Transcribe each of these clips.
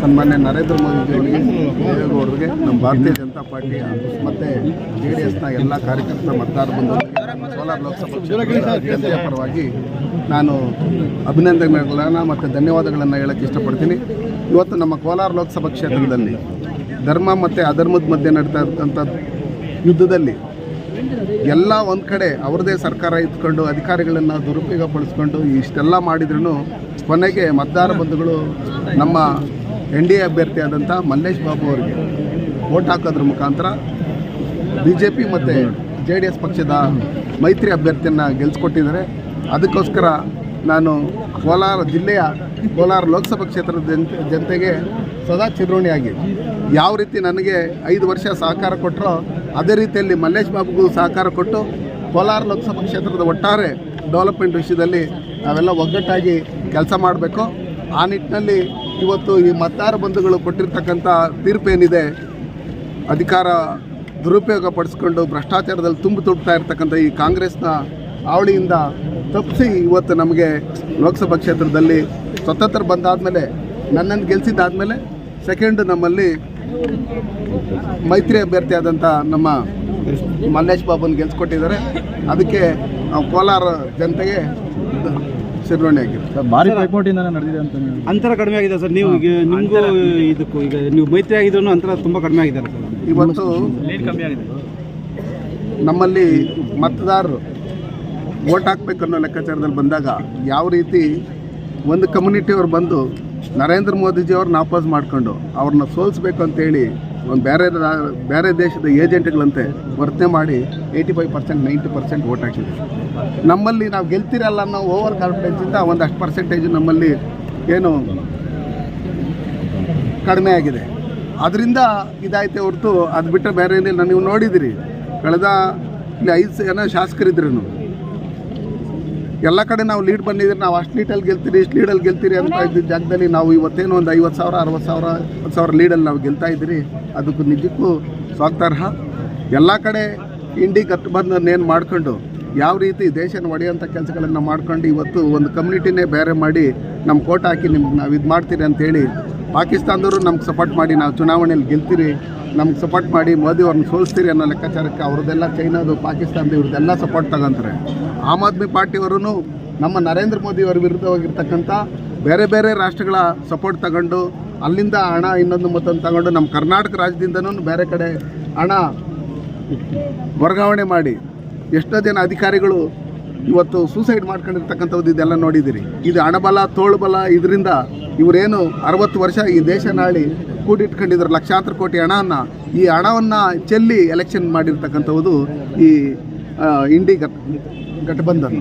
ಸನ್ಮಾನ್ಯ ನರೇಂದ್ರ ಮೋದಿ ಅವರಿಗೆ ದೇವೇಗೌಡರಿಗೆ ನಮ್ಮ ಭಾರತೀಯ ಜನತಾ ಪಾರ್ಟಿ ಮತ್ತು ಜೆ ಡಿ ಎಸ್ನ ಎಲ್ಲ ಕಾರ್ಯಕರ್ತ ಮತದಾರ ಸೋಲಾರ್ ಕೋಲಾರ ಲೋಕಸಭಾ ಕ್ಷೇತ್ರದ ಪರವಾಗಿ ನಾನು ಅಭಿನಂದನೆಗಳನ್ನು ಮತ್ತು ಧನ್ಯವಾದಗಳನ್ನು ಹೇಳಕ್ಕೆ ಇಷ್ಟಪಡ್ತೀನಿ. ಇವತ್ತು ನಮ್ಮ ಕೋಲಾರ ಲೋಕಸಭಾ ಕ್ಷೇತ್ರದಲ್ಲಿ ಧರ್ಮ ಮತ್ತು ಅಧರ್ಮದ ಮಧ್ಯೆ ನಡೀತಾ ಇರ್ತಕ್ಕಂಥ ಯುದ್ಧದಲ್ಲಿ ಎಲ್ಲ ಒಂದು ಕಡೆ ಅವ್ರದ್ದೇ ಸರ್ಕಾರ ಇದ್ಕೊಂಡು ಅಧಿಕಾರಿಗಳನ್ನು ದುರುಪಯೋಗಪಡಿಸ್ಕೊಂಡು ಇಷ್ಟೆಲ್ಲ ಮಾಡಿದ್ರೂ ಕೊನೆಗೆ ಮತದಾರ ಬಂಧುಗಳು ನಮ್ಮ ಎನ್ ಡಿ ಎ ಅಭ್ಯರ್ಥಿಯಾದಂಥ ಮಲ್ಲೇಶ್ ಬಾಬು ಅವರಿಗೆ ವೋಟ್ ಹಾಕೋದ್ರ ಮುಖಾಂತರ ಬಿ ಜೆ ಪಿ ಮತ್ತು ಜೆ ಡಿ ಎಸ್ ಪಕ್ಷದ ಮೈತ್ರಿ ಅಭ್ಯರ್ಥಿಯನ್ನು ಗೆಲ್ಸ್ಕೊಟ್ಟಿದ್ದಾರೆ. ಅದಕ್ಕೋಸ್ಕರ ನಾನು ಕೋಲಾರ ಜಿಲ್ಲೆಯ ಕೋಲಾರ ಲೋಕಸಭಾ ಕ್ಷೇತ್ರದ ಜನತೆ ಜನತೆಗೆ ಸದಾ ಚಿರೋಣಿಯಾಗಿ ಯಾವ ರೀತಿ ನನಗೆ ಐದು ವರ್ಷ ಸಹಕಾರ ಕೊಟ್ಟರೋ ಅದೇ ರೀತಿಯಲ್ಲಿ ಮಲ್ಲೇಶ್ ಬಾಬುಗೂ ಸಹಕಾರ ಕೊಟ್ಟು ಕೋಲಾರ ಲೋಕಸಭಾ ಕ್ಷೇತ್ರದ ಒಟ್ಟಾರೆ ಡೆವಲಪ್ಮೆಂಟ್ ವಿಷಯದಲ್ಲಿ ನಾವೆಲ್ಲ ಒಗ್ಗಟ್ಟಾಗಿ ಕೆಲಸ ಮಾಡಬೇಕು. ಆ ನಿಟ್ಟಿನಲ್ಲಿ ಇವತ್ತು ಈ ಮತದಾರ ಬಂಧುಗಳು ಕೊಟ್ಟಿರ್ತಕ್ಕಂಥ ತೀರ್ಪೇನಿದೆ, ಅಧಿಕಾರ ದುರುಪಯೋಗ ಪಡಿಸ್ಕೊಂಡು ಭ್ರಷ್ಟಾಚಾರದಲ್ಲಿ ತುಂಬಿ ತುಡ್ತಾ ಇರ್ತಕ್ಕಂಥ ಈ ಕಾಂಗ್ರೆಸ್ನ ಅವಳಿಯಿಂದ ತಪ್ಪಿಸಿ ಇವತ್ತು ನಮಗೆ ಲೋಕಸಭಾ ಕ್ಷೇತ್ರದಲ್ಲಿ ಸ್ವತಂತ್ರ ಬಂದಾದಮೇಲೆ, ನನ್ನನ್ನು ಗೆಲ್ಲಿಸಿದ್ದಾದಮೇಲೆ ಸೆಕೆಂಡ್ ನಮ್ಮಲ್ಲಿ ಮೈತ್ರಿ ಅಭ್ಯರ್ಥಿ ಆದಂಥ ನಮ್ಮ ಮಲ್ಲೇಶ್ ಬಾಬುನ ಗೆಲ್ಸ್ಕೊಟ್ಟಿದ್ದಾರೆ. ಅದಕ್ಕೆ ನಾವು ಕೋಲಾರ ಜನತೆಗೆ ಶಿರೋಣಿ ಆಗಿದೆ. ಭಾರಿ ನಡೆದಿದೆ ಅಂತ ನೀವು ಅಂತರ ಕಡಿಮೆ ಆಗಿದೆ ಸರ್ ನೀವು ಈಗ ನಿಮಗೂ ಇದಕ್ಕೂ ಈಗ ನೀವು ಮೈತ್ರಿ ಆಗಿದ್ರು ಅಂತರ ತುಂಬ ಕಡಿಮೆ ಆಗಿದೆ ಸರ್. ಇವತ್ತು ಕಮ್ಮಿ ಆಗಿದೆ. ನಮ್ಮಲ್ಲಿ ಮತದಾರರು ವೋಟ್ ಹಾಕ್ಬೇಕು ಅನ್ನೋ ಲೆಕ್ಕಾಚಾರದಲ್ಲಿ ಬಂದಾಗ ಯಾವ ರೀತಿ ಒಂದು ಕಮ್ಯುನಿಟಿಯವ್ರು ಬಂದು ನರೇಂದ್ರ ಮೋದಿಜಿ ಅವ್ರನ್ನ ಆಪೋಸ್ ಮಾಡ್ಕೊಂಡು ಅವ್ರನ್ನ ಸೋಲಿಸ್ಬೇಕು ಅಂತೇಳಿ ಒಂದು ಬೇರೆ ಬೇರೆ ದೇಶದ ಏಜೆಂಟ್ಗಳಂತೆ ವರ್ತನೆ ಮಾಡಿ eighty five percent ninety percent vote ಹಾಕಿದೆ. ನಮ್ಮಲ್ಲಿ ನಾವು ಗೆಲ್ತಿರಲ್ಲ ಅನ್ನೋ ಓವರ್ ಕಾನ್ಫಿಡೆನ್ಸಿಂದ ಒಂದಷ್ಟು ಪರ್ಸೆಂಟೇಜ್ ನಮ್ಮಲ್ಲಿ ಏನು ಕಡಿಮೆ ಆಗಿದೆ. ಅದರಿಂದ ಇದಾಯಿತೆ ಹೊರತು ಅದು ಬಿಟ್ಟರೆ ಬೇರೆ ಏನಿಲ್ಲ. ನೀವು ನೋಡಿದಿರಿ, ಕಳೆದ ಇಲ್ಲಿ ಐದು ಜನ ಶಾಸಕರಿದ್ರು. ಎಲ್ಲ ಕಡೆ ನಾವು ಲೀಡ್ ಬಂದಿದ್ರೆ ನಾವು ಅಷ್ಟು ಲೀಡಲ್ಲಿ ಗೆಲ್ತೀರಿ ಇಷ್ಟು ಲೀಡಲ್ಲಿ ಗೆಲ್ತೀರಿ ಅಂತ ಇದ್ದ ಜಾಗದಲ್ಲಿ ನಾವು ಇವತ್ತೇನು ಒಂದು ಐವತ್ತು ಸಾವಿರ ಅರವತ್ತು ಸಾವಿರ ಹತ್ತು ಸಾವಿರ ಲೀಡಲ್ಲಿ ನಾವು ಗೆಲ್ತಾ ಇದ್ದೀರಿ ಅದಕ್ಕೂ ನಿಜಕ್ಕೂ ಸ್ವಾಗತಾರ್ಹ. ಎಲ್ಲ ಕಡೆ ಇಂಡಿ ಗಟ್ಟಬಂಧನ ಮಾಡ್ಕೊಂಡು ಯಾವ ರೀತಿ ದೇಶನ ಒಡೆಯುವಂಥ ಕೆಲಸಗಳನ್ನು ಮಾಡ್ಕೊಂಡು ಇವತ್ತು ಒಂದು ಕಮ್ಯುನಿಟಿನೇ ಬೇರೆ ಮಾಡಿ ನಮ್ಮ ಕೋಟ್ ಹಾಕಿ ನಿಮ್ಗೆ ನಾವು ಇದು ಮಾಡ್ತೀರಿ ಅಂತೇಳಿ ಪಾಕಿಸ್ತಾನದವರು ನಮ್ಗೆ ಸಪೋರ್ಟ್ ಮಾಡಿ, ನಾವು ಚುನಾವಣೆಯಲ್ಲಿ ಗೆಲ್ತೀರಿ, ನಮ್ಗೆ ಸಪೋರ್ಟ್ ಮಾಡಿ ಮೋದಿ ಅವ್ರನ್ನ ಸೋಲಿಸ್ತೀರಿ ಅನ್ನೋ ಲೆಕ್ಕಾಚಾರಕ್ಕೆ ಅವ್ರದ್ದೆಲ್ಲ ಚೈನಾದು, ಪಾಕಿಸ್ತಾನದ ಇವ್ರದ್ದೆಲ್ಲ ಸಪೋರ್ಟ್ ತಗೊಂತಾರೆ. ಆಮ್ ಆದ್ಮಿ ಪಾರ್ಟಿಯವರು ನಮ್ಮ ನರೇಂದ್ರ ಮೋದಿ ಅವರ ವಿರುದ್ಧವಾಗಿರ್ತಕ್ಕಂಥ ಬೇರೆ ಬೇರೆ ರಾಷ್ಟ್ರಗಳ ಸಪೋರ್ಟ್ ತಗೊಂಡು, ಅಲ್ಲಿಂದ ಹಣ ಇನ್ನೊಂದು ಮತ್ತೊಂದು ತಗೊಂಡು ನಮ್ಮ ಕರ್ನಾಟಕ ರಾಜ್ಯದಿಂದನೂ ಬೇರೆ ಕಡೆ ಹಣ ವರ್ಗಾವಣೆ ಮಾಡಿ, ಎಷ್ಟೋ ಜನ ಅಧಿಕಾರಿಗಳು ಇವತ್ತು ಸೂಸೈಡ್ ಮಾಡ್ಕೊಂಡಿರ್ತಕ್ಕಂಥದ್ದು ಇದೆಲ್ಲ ನೋಡಿದ್ದೀರಿ. ಇದು ಹಣಬಲ, ತೋಳುಬಲ, ಇದರಿಂದ ಇವರೇನು ಅರವತ್ತು ವರ್ಷ ಈ ದೇಶ ನಾಳಿ ಕೂಡಿಟ್ಕೊಂಡಿದ್ರು ಲಕ್ಷಾಂತರ ಕೋಟಿ ಹಣವನ್ನು ಈ ಹಣವನ್ನು ಚೆಲ್ಲಿ ಎಲೆಕ್ಷನ್ ಮಾಡಿರ್ತಕ್ಕಂಥದ್ದು ಈ ಇಂಡಿ ಗಟ್ ಗಠಬಂಧನ್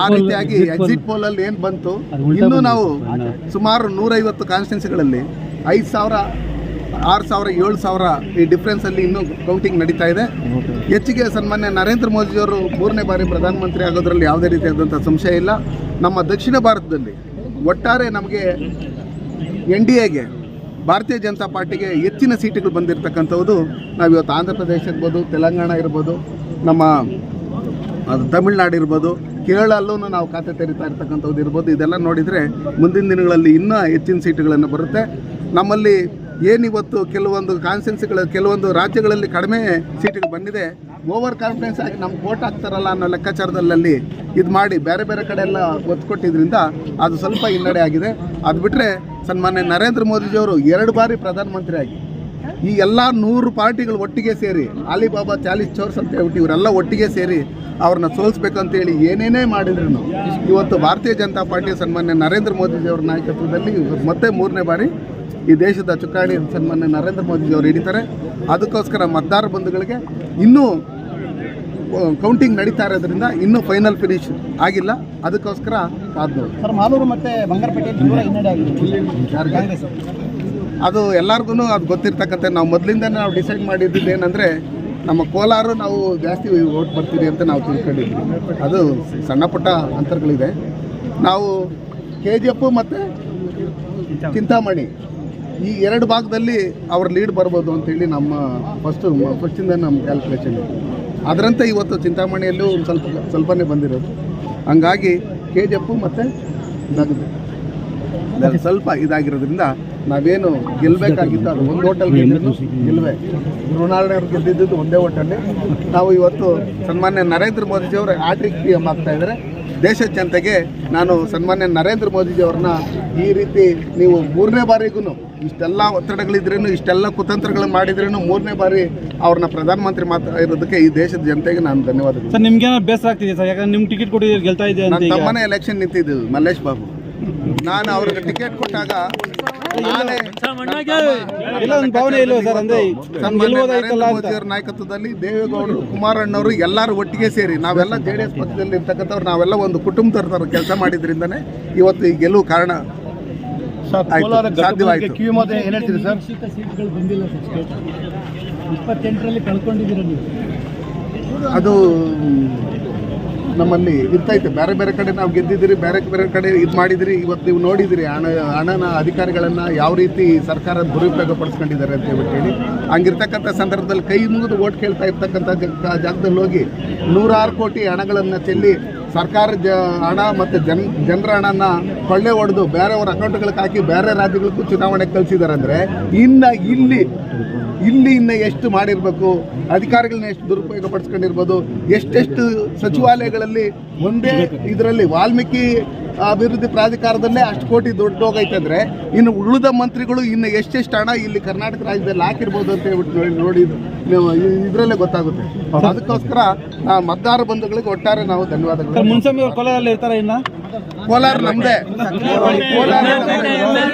ಆ ರೀತಿಯಾಗಿ ಎಕ್ಸಿಟ್ ಪೋಲಲ್ಲಿ ಅಲ್ಲಿ ಏನು ಬಂತು? ಇನ್ನೂ ನಾವು ಸುಮಾರು ನೂರೈವತ್ತು ಕಾನ್ಸ್ಟಿಟ್ಯೂನ್ಸಿಗಳಲ್ಲಿ ಐದು ಸಾವಿರ ಆರು ಸಾವಿರ ಏಳು ಸಾವಿರ ಈ ಡಿಫ್ರೆನ್ಸಲ್ಲಿ ಇನ್ನೂ ಕೌಂಟಿಂಗ್ ನಡೀತಾ ಇದೆ. ಹೆಚ್ಚಿಗೆ ಸನ್ಮಾನ್ಯ ನರೇಂದ್ರ ಮೋದಿಯವರು ಮೂರನೇ ಬಾರಿ ಪ್ರಧಾನಮಂತ್ರಿ ಆಗೋದ್ರಲ್ಲಿ ಯಾವುದೇ ರೀತಿಯಾದಂಥ ಸಂಶಯ ಇಲ್ಲ. ನಮ್ಮ ದಕ್ಷಿಣ ಭಾರತದಲ್ಲಿ ಒಟ್ಟಾರೆ ನಮಗೆ ಎನ್ ಡಿ ಎಗೆ ಭಾರತೀಯ ಜನತಾ ಪಾರ್ಟಿಗೆ ಹೆಚ್ಚಿನ ಸೀಟುಗಳು ಬಂದಿರತಕ್ಕಂಥದ್ದು ನಾವು ಇವತ್ತು ಆಂಧ್ರ ಪ್ರದೇಶ ಇರ್ಬೋದು, ತೆಲಂಗಾಣ ಇರ್ಬೋದು, ನಮ್ಮ ಅದು ತಮಿಳ್ನಾಡು ಇರ್ಬೋದು ಕೇರಳಲ್ಲೂ ನಾವು ಖಾತೆ ತೆರಿತಾ ಇರ್ತಕ್ಕಂಥದ್ದು ಇರ್ಬೋದು. ಇದೆಲ್ಲ ನೋಡಿದರೆ ಮುಂದಿನ ದಿನಗಳಲ್ಲಿ ಇನ್ನೂ ಹೆಚ್ಚಿನ ಸೀಟುಗಳನ್ನು ಬರುತ್ತೆ. ನಮ್ಮಲ್ಲಿ ಏನಿವತ್ತು ಕೆಲವೊಂದು ಕಾನ್ಸ್ಟೆನ್ಸಿಗಳ ಕೆಲವೊಂದು ರಾಜ್ಯಗಳಲ್ಲಿ ಕಡಿಮೆ ಸೀಟುಗಳು ಬಂದಿದೆ ಓವರ್ ಕಾನ್ಫಿಡೆನ್ಸ್ ಆಗಿ ನಮ್ಗೆ ಓಟ್ ಹಾಕ್ತಾರಲ್ಲ ಅನ್ನೋ ಲೆಕ್ಕಾಚಾರದಲ್ಲಿ ಇದು ಮಾಡಿ ಬೇರೆ ಬೇರೆ ಕಡೆ ಎಲ್ಲ ಒತ್ತು ಕೊಟ್ಟಿದ್ರಿಂದ ಅದು ಸ್ವಲ್ಪ ಹಿನ್ನಡೆ ಆಗಿದೆ. ಅದು ಬಿಟ್ಟರೆ ಸನ್ಮಾನ್ಯ ನರೇಂದ್ರ ಮೋದಿಜಿಯವರು ಎರಡು ಬಾರಿ ಪ್ರಧಾನಮಂತ್ರಿ ಆಗಿ ಈ ಎಲ್ಲ ನೂರು ಪಾರ್ಟಿಗಳು ಒಟ್ಟಿಗೆ ಸೇರಿ, ಅಲಿಬಾಬಾ ಚಾಲಿಸ್ ಚೋರ್ಸ್ ಅಂತ ಹೇಳ್ಬಿಟ್ಟು ಇವರೆಲ್ಲ ಒಟ್ಟಿಗೆ ಸೇರಿ ಅವ್ರನ್ನ ಸೋಲಿಸ್ಬೇಕಂತೇಳಿ ಏನೇನೇ ಮಾಡಿದ್ರು ಇವತ್ತು ಭಾರತೀಯ ಜನತಾ ಪಾರ್ಟಿ ಸನ್ಮಾನ್ಯ ನರೇಂದ್ರ ಮೋದಿಜಿಯವರ ನಾಯಕತ್ವದಲ್ಲಿ ಮತ್ತೆ ಮೂರನೇ ಬಾರಿ ಈ ದೇಶದ ಚುಕ್ಕಾಣಿ ಸನ್ಮಾನ್ಯ ನರೇಂದ್ರ ಮೋದಿಜಿಯವರು ಹಿಡಿತಾರೆ. ಅದಕ್ಕೋಸ್ಕರ ಮತದಾರ ಬಂಧುಗಳಿಗೆ ಇನ್ನೂ ಕೌಂಟಿಂಗ್ ನಡೀತಾ ಇರೋದ್ರಿಂದ ಇನ್ನೂ ಫೈನಲ್ ಫಿನಿಶ್ ಆಗಿಲ್ಲ. ಅದಕ್ಕೋಸ್ಕರ ಆದ್ದು ಸರ್ ಮಾಲೂರು ಮತ್ತೆ ಬಂಗಾರಪೇಟೆ ಅದು ಎಲ್ಲರಿಗೂ ಅದು ಗೊತ್ತಿರ್ತಕ್ಕಂಥ ನಾವು ಮೊದಲಿಂದ ನಾವು ಡಿಸೈಡ್ ಮಾಡಿದ್ದು ಏನಂದರೆ ನಮ್ಮ ಕೋಲಾರ ನಾವು ಜಾಸ್ತಿ ಓಟ್ ಬರ್ತೀರಿ ಅಂತ ನಾವು ತಿಳ್ಕೊಂಡಿದ್ವಿ. ಅದು ಸಣ್ಣ ಪುಟ್ಟ ಅಂತರಗಳಿದೆ. ನಾವು ಕೆ ಜಿ ಎಫ್ ಮತ್ತು ಚಿಂತಾಮಣಿ. ಈ ಎರಡು ಭಾಗದಲ್ಲಿ ಅವ್ರ ಲೀಡ್ ಬರ್ಬೋದು ಅಂತೇಳಿ ನಮ್ಮ ಫಸ್ಟು ಫಸ್ಟಿಂದ ನಮ್ಮ ಕ್ಯಾಲ್ಕುಲೇಷನ್ ಅದರಂತೆ ಇವತ್ತು ಚಿಂತಾಮಣಿಯಲ್ಲೂ ಒಂದು ಸ್ವಲ್ಪ ಸ್ವಲ್ಪನೇ ಬಂದಿರೋದು. ಹಂಗಾಗಿ ಕೆ ಜಿ ಎಫ್ ಮತ್ತು ನಗದು ಸ್ವಲ್ಪ ಇದಾಗಿರೋದ್ರಿಂದ ನಾವೇನು ಗೆಲ್ಲಬೇಕಾಗಿತ್ತು ಅದು ಒಂದು ಹೋಟೆಲ್ ಗೆದ್ದಿದ್ದು ಗೆಲ್ವೆ. ಮೃಣಾಲ್ ಅವರು ಗೆದ್ದಿದ್ದು ಒಂದೇ ಹೋಟೆಲ್ ನಾವು ಇವತ್ತು ಸನ್ಮಾನ್ಯ ನರೇಂದ್ರ ಮೋದಿಜಿಯವರು ಆಟ್ರಿಕ್ ಪಿ ಎಂ ಆಗ್ತಾ ಇದ್ದಾರೆ. ದೇಶದ ಜನತೆಗೆ ನಾನು ಸನ್ಮಾನ್ಯ ನರೇಂದ್ರ ಮೋದಿಜಿಯವ್ರನ್ನ ಈ ರೀತಿ ನೀವು ಮೂರನೇ ಬಾರಿಗೂ ಇಷ್ಟೆಲ್ಲ ಒತ್ತಡಗಳಿದ್ರೇನು ಇಷ್ಟೆಲ್ಲ ಕುತಂತ್ರಗಳು ಮಾಡಿದ್ರೇನು ಮೂರನೇ ಬಾರಿ ಅವ್ರನ್ನ ಪ್ರಧಾನಮಂತ್ರಿ ಮಾತ್ರ ಇರೋದಕ್ಕೆ ಈ ದೇಶದ ಜನತೆಗೆ ನಾನು ಧನ್ಯವಾದಗಳು. ಸರ್ ನಿಮ್ಗೆ ಬೇಸರ ಆಗ್ತಿದೆ ಸರ್? ಯಾಕಂದ್ರೆ ನಿಮ್ಗೆ ಟಿಕೆಟ್ ಕೊಡಿ ಗೆಲ್ತಾ ಇದೆ ತಮ್ಮನೇ ಎಲೆಕ್ಷನ್ ನಿಂತಿದ್ದು ಮಲ್ಲೇಶ್ ಬಾಬು. ನಾನು ಅವ್ರಿಗೆ ಟಿಕೆಟ್ ಕೊಟ್ಟಾಗ ಭಾವನೆ ಸರ್ ಅಂದ್ರೆ ಮೋದಿಯವರ ನಾಯಕತ್ವದಲ್ಲಿ ದೇವೇಗೌಡರು ಕುಮಾರಣ್ಣವರು ಎಲ್ಲರೂ ಒಟ್ಟಿಗೆ ಸೇರಿ ನಾವೆಲ್ಲ ಜೆ ಡಿ ಎಸ್ ಪಕ್ಷದಲ್ಲಿ ಇರ್ತಕ್ಕಂಥವ್ರು ನಾವೆಲ್ಲ ಒಂದು ಕುಟುಂಬದ ಥರ ಕೆಲಸ ಮಾಡಿದ್ರಿಂದನೇ ಇವತ್ತು ಈ ಗೆಲುವು ಕಾರಣ ಸಾಧ್ಯವಾಯಿತು. ಏನು ಹೇಳ್ತೀರಿ ಸರ್? ಸೀಟ್ಗಳು ಬಂದಿಲ್ಲ ಸರ್ ಸ್ಟೇಟ್ ಇಪ್ಪತ್ತೆಂಟರಲ್ಲಿ ಕಳ್ಕೊಂಡಿದ್ದೀರ ನೀವು? ಅದು ನಮ್ಮಲ್ಲಿ ಇರ್ತೈತೆ ಬೇರೆ ಬೇರೆ ಕಡೆ ನಾವು ಗೆದ್ದಿದ್ದೀರಿ, ಬೇರೆ ಬೇರೆ ಕಡೆ ಇದು ಮಾಡಿದಿರಿ ಇವತ್ತು ನೀವು ನೋಡಿದಿರಿ ಹಣ, ಹಣನ ಅಧಿಕಾರಿಗಳನ್ನು ಯಾವ ರೀತಿ ಸರ್ಕಾರ ದುರುಪಯೋಗ ಪಡಿಸ್ಕೊಂಡಿದ್ದಾರೆ ಅಂತ ಹೇಳ್ಬಿಟ್ಟು ಹೇಳಿ. ಹಂಗಿರ್ತಕ್ಕಂಥ ಸಂದರ್ಭದಲ್ಲಿ ಕೈ ಮುಗಿದು ಓಟ್ ಕೇಳ್ತಾ ಇರ್ತಕ್ಕಂಥ ಜಾಗದಲ್ಲಿ ಹೋಗಿ ನೂರಾರು ಕೋಟಿ ಹಣಗಳನ್ನು ಚೆಲ್ಲಿ ಸರ್ಕಾರ ಜ ಹಣ ಮತ್ತು ಜನ ಜನರ ಹಣನ ಕೊಳ್ಳೆ ಹೊಡೆದು ಬೇರೆಯವ್ರ ಅಕೌಂಟ್ಗಳಿಗೆ ಹಾಕಿ ಬೇರೆ ರಾಜ್ಯಗಳಿಗೂ ಚುನಾವಣೆಗೆ ಕಳಿಸಿದ್ದಾರೆ ಅಂದರೆ ಇನ್ನು ಇಲ್ಲಿ ಇಲ್ಲಿ ಇನ್ನು ಎಷ್ಟು ಮಾಡಿರಬೇಕು, ಅಧಿಕಾರಿಗಳನ್ನ ಎಷ್ಟು ದುರುಪಯೋಗ ಪಡಿಸ್ಕೊಂಡಿರ್ಬೋದು ಎಷ್ಟೆಷ್ಟು ಸಚಿವಾಲಯಗಳಲ್ಲಿ ಒಂದೇ ಇದರಲ್ಲಿ ವಾಲ್ಮೀಕಿ ಅಭಿವೃದ್ಧಿ ಪ್ರಾಧಿಕಾರದಲ್ಲೇ ಅಷ್ಟು ಕೋಟಿ ದೊಡ್ಡ ಹೋಗೈತೆ ಅಂದರೆ ಇನ್ನು ಉಳಿದ ಮಂತ್ರಿಗಳು ಇನ್ನು ಎಷ್ಟೆಷ್ಟು ಹಣ ಇಲ್ಲಿ ಕರ್ನಾಟಕ ರಾಜ್ಯದಲ್ಲಿ ಹಾಕಿರ್ಬೋದು ಅಂತ ಹೇಳ್ಬಿಟ್ಟು ನೋಡಿ ನೋಡಿ ಇದರಲ್ಲೇ ಗೊತ್ತಾಗುತ್ತೆ. ಅದಕ್ಕೋಸ್ಕರ ಆ ಮತದಾರ ಬಂಧುಗಳಿಗೆ ಒಟ್ಟಾರೆ ನಾವು ಧನ್ಯವಾದಗಳು. ಸರ್ ಮುನ್ಸ್ವಾಮಿ ಅವ್ರು ಕೋಲಾರಲ್ಲಿ ಇರ್ತಾರೆ ಇನ್ನ? ಕೋಲಾರ ನಮ್ಮದೇ ಕೋಲಾರ ನಮ್ದೇ.